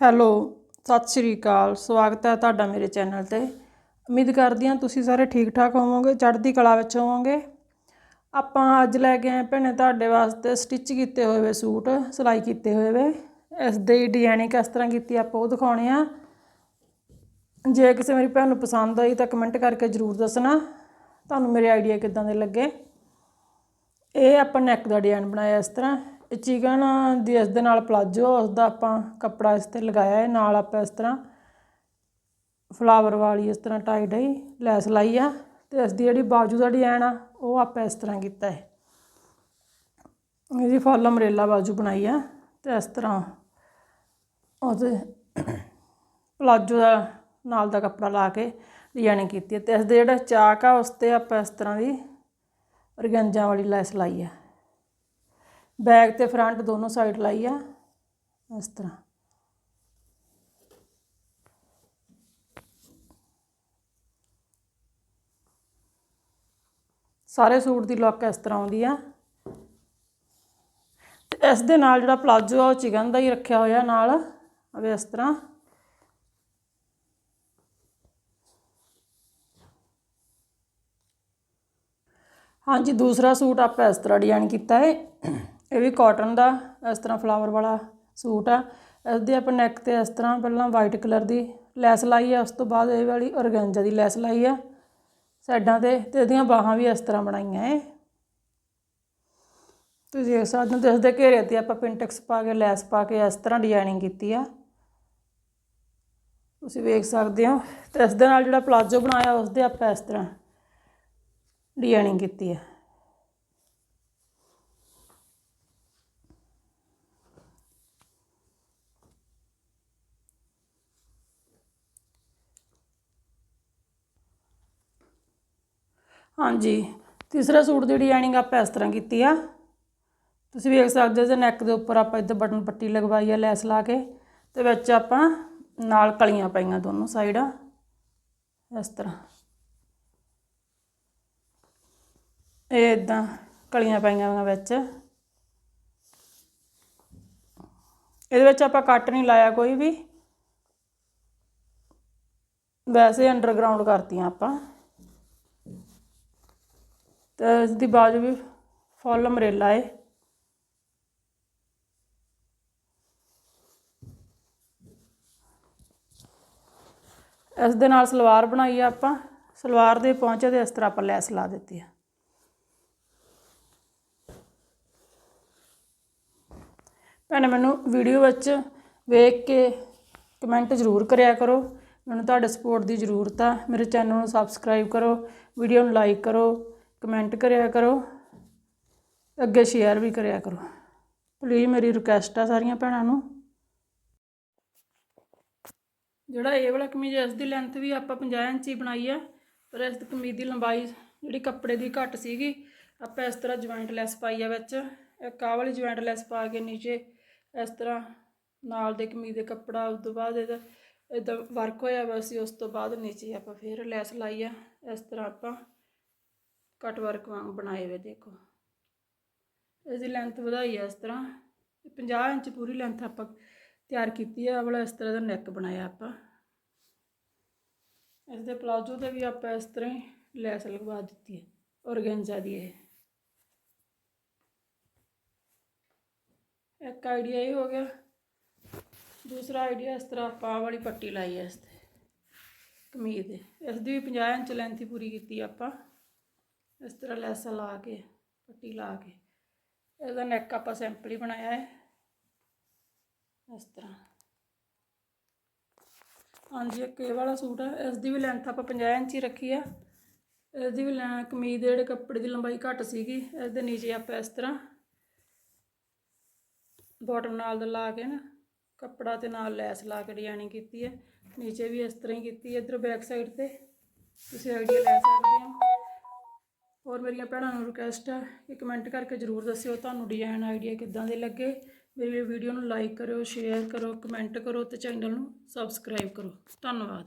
Hello, ਸਤਿ ਸ਼੍ਰੀ ਅਕਾਲ। ਸਵਾਗਤ ਹੈ ਤੁਹਾਡਾ ਮੇਰੇ ਚੈਨਲ ਤੇ। ਉਮੀਦ ਕਰਦੀ ਹਾਂ ਤੁਸੀਂ ਸਾਰੇ ਠੀਕ ਠਾਕ ਹੋਵੋਗੇ, ਚੜ੍ਹਦੀ ਕਲਾ ਵਿੱਚ ਹੋਵੋਗੇ। ਆਪਾਂ ਅੱਜ ਲੈ ਕੇ ਆਏ ਭੈਣੇ ਤੁਹਾਡੇ ਵਾਸਤੇ ਸਟਿਚ ਕੀਤੇ ਹੋਏ ਵੇ ਸੂਟ, ਸਿਲਾਈ ਕੀਤੇ ਹੋਏ ਵੇ। ਇਸ ਦੇ ਡਿਜ਼ਾਈਨਿੰਗ ਕਿਸ ਤਰ੍ਹਾਂ ਕੀਤੀ ਆਪਾਂ ਉਹ ਦਿਖਾਉਣੇ ਆ ਜੇ ਕਿਸੇ ਮੇਰੀ ਭੈਣ ਨੂੰ ਪਸੰਦ ਆਈ ਤਾਂ ਕਮੈਂਟ ਕਰਕੇ ਜ਼ਰੂਰ ਦੱਸਣਾ। ਤੁਹਾਨੂੰ ਮੇਰੇ ਆਈਡੀਆ ਕਿੱਦਾਂ ਦੇ ਲੱਗੇ। ਇਹ ਆਪਾਂ ਨੈਕ ਦਾ ਡਿਜ਼ਾਈਨ ਬਣਾਇਆ ਇਸ ਤਰ੍ਹਾਂ। ਇਹ ਚਿਕਨ ਦੀ ਇਸ ਦੇ ਨਾਲ ਪਲਾਜੋ, ਉਸ ਦਾ ਆਪਾਂ ਕੱਪੜਾ ਇਸ ਤੇ ਲਗਾਇਆ ਹੈ, ਨਾਲ ਆਪਾਂ ਇਸ ਤਰ੍ਹਾਂ ਫਲਾਵਰ ਵਾਲੀ ਇਸ ਤਰ੍ਹਾਂ ਟਾਈ ਡਾਈ, ਲੈਸ ਲਾਈ ਆ ਤੇ ਇਸ ਦੀ ਜਿਹੜੀ ਬਾਜੂ ਦਾ ਡਿਜ਼ਾਈਨ ਆ, ਉਹ ਆਪਾਂ ਇਸ ਤਰ੍ਹਾਂ ਕੀਤਾ ਹੈ। ਇਹਦੀ ਫੁੱਲ ਅਮਰੇਲਾ ਬਾਜੂ ਬਣਾਈ ਆ ਤੇ ਇਸ ਤਰ੍ਹਾਂ ਉਹਦੇ ਪਲਾਜੋ ਦਾ ਨਾਲ ਦਾ ਕੱਪੜਾ ਲਾ ਕੇ ਡਿਜ਼ਾਈਨਿੰਗ ਕੀਤੀ ਹੈ ਤੇ ਇਸ ਦੇ ਜਿਹੜਾ ਚਾਕ ਆ, ਉਸ ਤੇ ਆਪਾਂ ਇਸ ਤਰ੍ਹਾਂ ਦੀ ਔਰਗੈਂਜਾ ਵਾਲੀ ਲੈਸ ਲਾਈ ਆ। ਬੈਕ ਤੇ ਫਰੰਟ ਦੋਨੋਂ ਸਾਈਡ ਲਾਈ ਆ, ਇਸ ਤਰ੍ਹਾਂ। ਸਾਰੇ ਸੂਟ ਦੀ ਲੁੱਕ ਇਸ ਤਰ੍ਹਾਂ ਆਉਂਦੀ ਆ। ਤੇ ਇਸ ਦੇ ਨਾਲ ਜਿਹੜਾ ਪਲਾਜੋ ਆ, ਉਹ ਚਿਕਨ ਦਾ ਹੀ ਰੱਖਿਆ ਹੋਇਆ ਨਾਲ, ਅਵੇ ਇਸ ਤਰ੍ਹਾਂ। ਹਾਂਜੀ, ਦੂਸਰਾ ਸੂਟ ਆਪਾਂ ਇਸ ਤਰ੍ਹਾਂ ਡਿਜ਼ਾਈਨ ਕੀਤਾ ਹੈ ਇਹ ਵੀ ਕਾਟਨ ਦਾ, ਇਸ ਤਰ੍ਹਾਂ ਫਲਾਵਰ ਵਾਲਾ ਸੂਟ ਆ। ਇਸ ਦੇ ਆਪਾਂ ਨੈਕ ਤੇ ਇਸ ਤਰ੍ਹਾਂ ਪਹਿਲਾਂ ਵਾਈਟ ਕਲਰ ਦੀ ਲੈਸ ਲਾਈ ਆ, ਉਸ ਤੋਂ ਬਾਅਦ ਇਹ ਵਾਲੀ ਔਰਗੈਂਜਾ ਦੀ ਲੈਸ ਲਾਈ ਆ, ਸਾਈਡਾਂ ਤੇ ਤੇ ਇਹਦੀਆਂ ਬਾਹਾਂ ਵੀ ਇਸ ਤਰ੍ਹਾਂ ਬਣਾਈਆਂ ਏ ਤੁਸੀਂ ਦੇਖ ਸਕਦੇ ਹੋ ਤੇ ਇਸ ਦੇ ਘੇਰੇ ਤੇ ਆਪਾਂ ਪਿੰਟੈਕਸ ਪਾ ਕੇ, ਲੈਸ ਪਾ ਕੇ ਇਸ ਤਰ੍ਹਾਂ ਡਿਜ਼ਾਈਨਿੰਗ ਕੀਤੀ ਆ। ਤੁਸੀਂ ਵੇਖ ਸਕਦੇ ਹੋ, ਤੇ ਇਸ ਦੇ ਨਾਲ ਜਿਹੜਾ ਪਲਾਜੋ ਬਣਾਇਆ ਉਸ ਦੇ ਆਪਾਂ ਇਸ ਤਰ੍ਹਾਂ ਡਿਜ਼ਾਈਨਿੰਗ ਕੀਤੀ ਹੈ ਹਾਂਜੀ। ਤੀਸਰਾ ਸੂਟ ਦੀ ਡਿਜ਼ਾਈਨਿੰਗ ਆਪਾਂ ਇਸ ਤਰ੍ਹਾਂ ਕੀਤੀ ਆ। ਤੁਸੀਂ ਵੇਖ ਸਕਦੇ ਹੋ ਜੇ ਨੈਕ ਦੇ ਉੱਪਰ ਆਪਾਂ ਇੱਧਰ ਬਟਨ ਪੱਟੀ ਲਗਵਾਈ ਆ ਲੈਸ ਲਾ ਕੇ ਤੇ ਵਿੱਚ ਆਪਾਂ ਨਾਲ ਕਲੀਆਂ ਪਾਈਆਂ ਦੋਨੋਂ ਸਾਈਡਾਂ ਇਸ ਤਰ੍ਹਾਂ। ਇਹ ਇਦਾਂ ਕਲੀਆਂ ਪਾਈਆਂ ਹੋਈਆਂ ਵਿੱਚ। ਇਹਦੇ ਵਿੱਚ ਆਪਾਂ ਕੱਟ ਨਹੀਂ ਲਾਇਆ ਕੋਈ ਵੀ। ਵੈਸੇ ਅੰਡਰਗਰਾਉਂਡ ਕਰਤੀਆਂ ਆਪਾਂ। ਤੇ ਇਸ ਦੀ ਬਾਜੂ ਵੀ ਫੁੱਲ ਅਮਰੇਲਾ ਏ। ਇਸ ਦੇ ਨਾਲ ਸਲਵਾਰ ਬਣਾਈ ਆ ਆਪਾਂ। ਸਲਵਾਰ ਦੇ ਪਹੁੰਚੇ ਤੇ ਇਸ ਤਰ੍ਹਾਂ ਆਪਾਂ ਲੈਸ ਲਾ ਦਿੱਤੀ ਆ। ਭੈਣੇ, ਮੈਨੂੰ ਵੀਡੀਓ ਵਿੱਚ ਵੇਖ ਕੇ ਕਮੈਂਟ ਜ਼ਰੂਰ ਕਰਿਆ ਕਰੋ। ਮੈਨੂੰ ਤੁਹਾਡੇ ਸਪੋਰਟ ਦੀ ਜ਼ਰੂਰਤ ਆ। ਮੇਰੇ ਚੈਨਲ ਨੂੰ ਸਬਸਕ੍ਰਾਈਬ ਕਰੋ। ਵੀਡੀਓ ਨੂੰ ਲਾਈਕ ਕਰੋ। ਕਮੈਂਟ ਕਰਿਆ ਕਰੋ, ਅੱਗੇ ਸ਼ੇਅਰ ਵੀ ਕਰਿਆ ਕਰੋ। ਪਲੀਜ਼ ਮੇਰੀ ਰਿਕੁਐਸਟ ਆ ਸਾਰੀਆਂ ਭੈਣਾਂ ਨੂੰ। ਜਿਹੜਾ ਇਹ ਵਾਲਾ ਕਮੀਜ਼ ਇਸ ਦੀ ਲੈਂਥ ਵੀ ਆਪਾਂ 50 ਇੰਚ ਹੀ ਬਣਾਈ ਆ, ਪਰ ਇਸ ਦੀ ਕਮੀਜ਼ ਦੀ ਲੰਬਾਈ ਜਿਹੜੀ ਕੱਪੜੇ ਦੀ ਘੱਟ ਸੀਗੀ, ਆਪਾਂ ਇਸ ਤਰ੍ਹਾਂ ਜੁਆਇੰਟ ਲੈਸ ਪਾਈ ਆ ਵਿੱਚ। ਇੱਕ ਆਹ ਵਾਲੀ ਜੁਆਇੰਟ ਲੈਸ ਪਾ ਕੇ ਨੀਚੇ ਇਸ ਤਰ੍ਹਾਂ ਨਾਲ ਦੇ ਕਮੀਜ਼ ਦੇ ਕੱਪੜਾ, ਉਸ ਤੋਂ ਬਾਅਦ ਇਹਦਾ ਇਦਾਂ ਵਰਕ ਹੋਇਆ ਵਾ ਸੀ ਉਸ ਤੋਂ ਬਾਅਦ ਨੀਚੇ ਆਪਾਂ ਫੇਰ ਲੈਸ ਲਾਈ ਆ। ਇਸ ਤਰ੍ਹਾਂ ਆਪਾਂ ਕਟ ਵਰਕ ਵਾਂਗ ਬਣਾਏ ਵੇ ਦੇਖੋ। ਇਹਦੀ ਲੈਂਥ ਵਧਾਈ ਆ ਇਸ ਤਰ੍ਹਾਂ। 50 ਇੰਚ ਪੂਰੀ ਲੈਂਥ ਆਪਾਂ ਤਿਆਰ ਕੀਤੀ ਆ ਵਾਲਾ ਇਸ ਤਰ੍ਹਾਂ ਦਾ ਨੈਕ ਬਣਾਇਆ ਆਪਾਂ। ਇਸ ਦੇ ਪਲਾਜੋ ਤੇ ਵੀ ਆਪਾਂ ਇਸ ਤਰ੍ਹਾਂ ਹੀ ਲੈਸ ਲਗਵਾ ਦਿੱਤੀ ਹੈ ਔਰਗੈਂਜਾ ਦੀ ਇਹ। ਇੱਕ ਆਈਡੀਆ ਇਹ ਹੋ ਗਿਆ। ਦੂਸਰਾ ਆਈਡੀਆ ਇਸ ਤਰ੍ਹਾਂ ਆਪਾਂ ਵਾਲੀ ਪੱਟੀ ਲਾਈ ਹੈ ਇਸ ਤੇ, ਕਮੀਜ਼ ਦੇ ਇਸ ਦੀ ਵੀ 50 ਇੰਚ ਲੈਂਥ ਹੀ ਪੂਰੀ ਕੀਤੀ ਆਪਾਂ। ਇਸ ਤਰ੍ਹਾਂ ਲੈਸਾਂ ਲਾ ਕੇ, ਪੱਟੀ ਲਾ ਕੇ। ਇਹਦਾ ਨੈਕ ਆਪਾਂ ਸੈਂਪਲ ਹੀ ਬਣਾਇਆ ਹੈ। ਇਸ ਤਰ੍ਹਾਂ। ਹਾਂਜੀ ਇੱਕ ਇਹ ਵਾਲਾ ਸੂਟ ਹੈ ਇਸ ਦੀ ਵੀ ਲੈਂਥ ਆਪਾਂ 50 ਇੰਚ ਹੀ ਰੱਖੀ ਆ। ਇਸ ਦੀ ਵੀ ਲੈ, ਕਮੀਜ਼ ਦੇ ਜਿਹੜੇ ਕੱਪੜੇ ਦੀ ਲੰਬਾਈ ਘੱਟ ਸੀਗੀ, ਇਸ ਦੇ ਨੀਚੇ ਆਪਾਂ ਇਸ ਤਰ੍ਹਾਂ ਬਾਟਮ ਨਾਲ ਦਾ ਲਾ ਕੇ ਨਾ, ਕੱਪੜਾ ਤੇ ਨਾਲ ਲੈਸ ਲਾ ਕੇ ਡਿਜ਼ਾਈਨਿੰਗ ਕੀਤੀ ਹੈ। ਨੀਚੇ ਵੀ ਇਸ ਤਰ੍ਹਾਂ ਹੀ ਕੀਤੀ ਹੈ। ਇਧਰ ਬੈਕ ਸਾਈਡ ਤੇ ਤੁਸੀਂ ਆਈਡੀਆ ਲੈ ਸਕਦੇ ਹੋ। ਹੋਰ ਮੇਰੀਆਂ ਭੈਣਾਂ ਨੂੰ ਰਿਕਵੈਸਟ ਹੈ ਕਿ ਕਮੈਂਟ ਕਰਕੇ ਜ਼ਰੂਰ ਦੱਸਿਓ ਤੁਹਾਨੂੰ ਡਿਜ਼ਾਈਨ ਆਈਡੀਆ ਕਿੱਦਾਂ ਦੇ ਲੱਗੇ। ਮੇਰੀ ਵੀਡੀਓ ਨੂੰ ਲਾਈਕ ਕਰਿਓ ਸ਼ੇਅਰ ਕਰੋ ਕਮੈਂਟ ਕਰੋ ਤੇ ਚੈਨਲ ਨੂੰ ਸਬਸਕ੍ਰਾਈਬ ਕਰੋ ਧੰਨਵਾਦ।